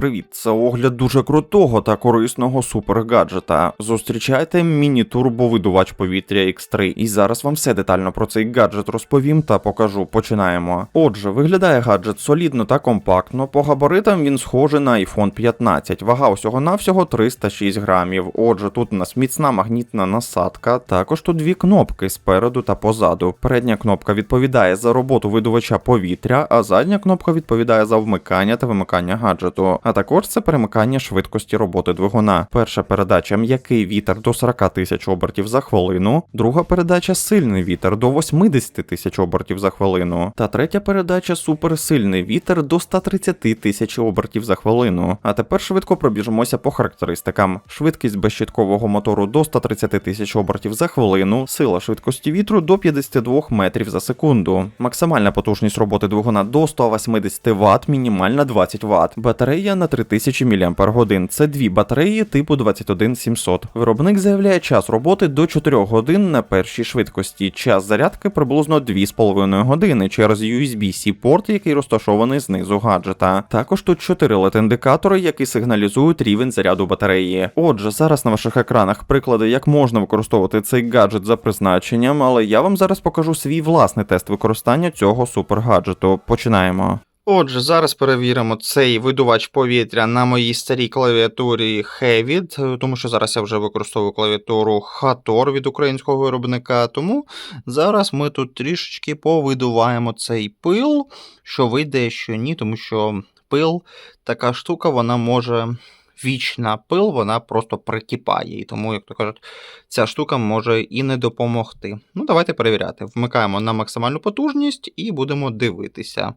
привіт! Це огляд дуже крутого та корисного супергаджета. Зустрічайте міні-турбовидувач повітря X3. І зараз вам все детально про цей гаджет розповім та покажу. Починаємо. Отже, виглядає гаджет солідно та компактно. По габаритам він схожий на iPhone 15. Вага усього навсього 306 грамів. Отже, тут у нас міцна магнітна насадка. Також тут дві кнопки спереду та позаду. Передня кнопка відповідає за роботу видувача повітря, а задня кнопка відповідає за вмикання та вимикання гаджету. А також це перемикання швидкості роботи двигуна. Перша передача м'який вітер до 40 тисяч обертів за хвилину, друга передача сильний вітер до 80 тисяч обертів за хвилину. Та третя передача суперсильний вітер до 130 тисяч обертів за хвилину. А тепер швидко пробіжимося по характеристикам. Швидкість безщиткового мотору до 130 тисяч обертів за хвилину, сила швидкості вітру до 52 метрів за секунду. Максимальна потужність роботи двигуна до 180 Вт, мінімальна 20 Вт. Батарея на 3000 мАч. Це дві батареї типу 21700. Виробник заявляє час роботи до 4 годин на першій швидкості. Час зарядки приблизно 2,5 години через USB-C порт, який розташований знизу гаджета. Також тут 4 LED-індикатори, які сигналізують рівень заряду батареї. Отже, зараз на ваших екранах приклади, як можна використовувати цей гаджет за призначенням, але я вам зараз покажу свій власний тест використання цього супергаджету. Починаємо. Отже, зараз перевіримо цей видувач повітря на моїй старій клавіатурі Hevit, тому що зараз я вже використовую клавіатуру Hator від українського виробника. Тому зараз ми тут трішечки повидуваємо цей пил, що вийде, що ні, тому що пил така штука, вона може. Вічна пил, вона просто прикипає, і тому, як то кажуть, ця штука може і не допомогти. Ну, давайте перевіряти. Вмикаємо на максимальну потужність і будемо дивитися.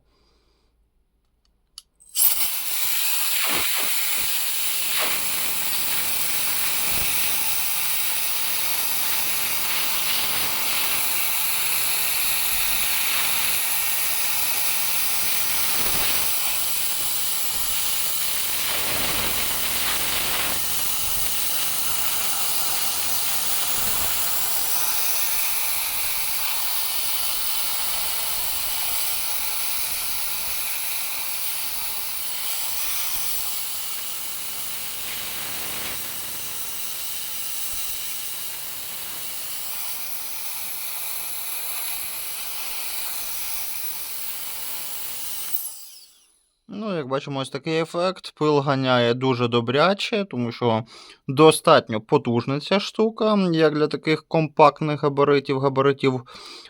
Ну, як бачимо, ось такий ефект. Пил ганяє дуже добряче, тому що достатньо потужна ця штука, як для таких компактних габаритів, габаритів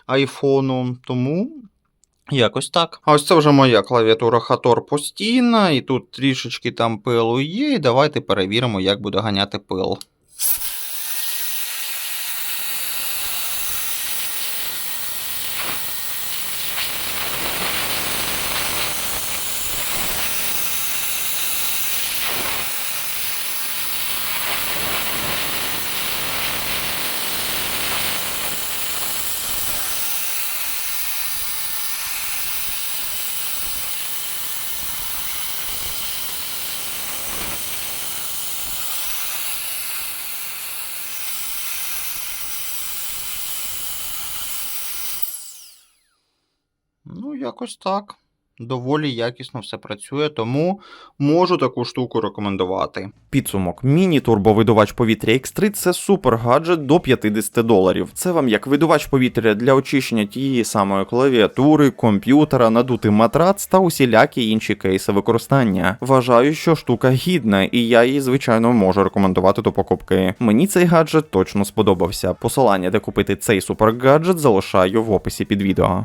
айфону. Тому якось так. А ось це вже моя клавіатура Hator постійна, і тут трішечки там пилу є. І давайте перевіримо, як буде ганяти пил. Ну, якось так. Доволі якісно все працює, тому можу таку штуку рекомендувати. Підсумок: міні-турбовидувач повітря X3 це супер гаджет до 50 доларів. Це вам як видувач повітря для очищення тієї самої клавіатури, комп'ютера, надути матрац та усілякі інші кейси використання. Вважаю, що штука гідна, і я її, звичайно, можу рекомендувати до покупки. Мені цей гаджет точно сподобався. Посилання, де купити цей супергаджет, залишаю в описі під відео.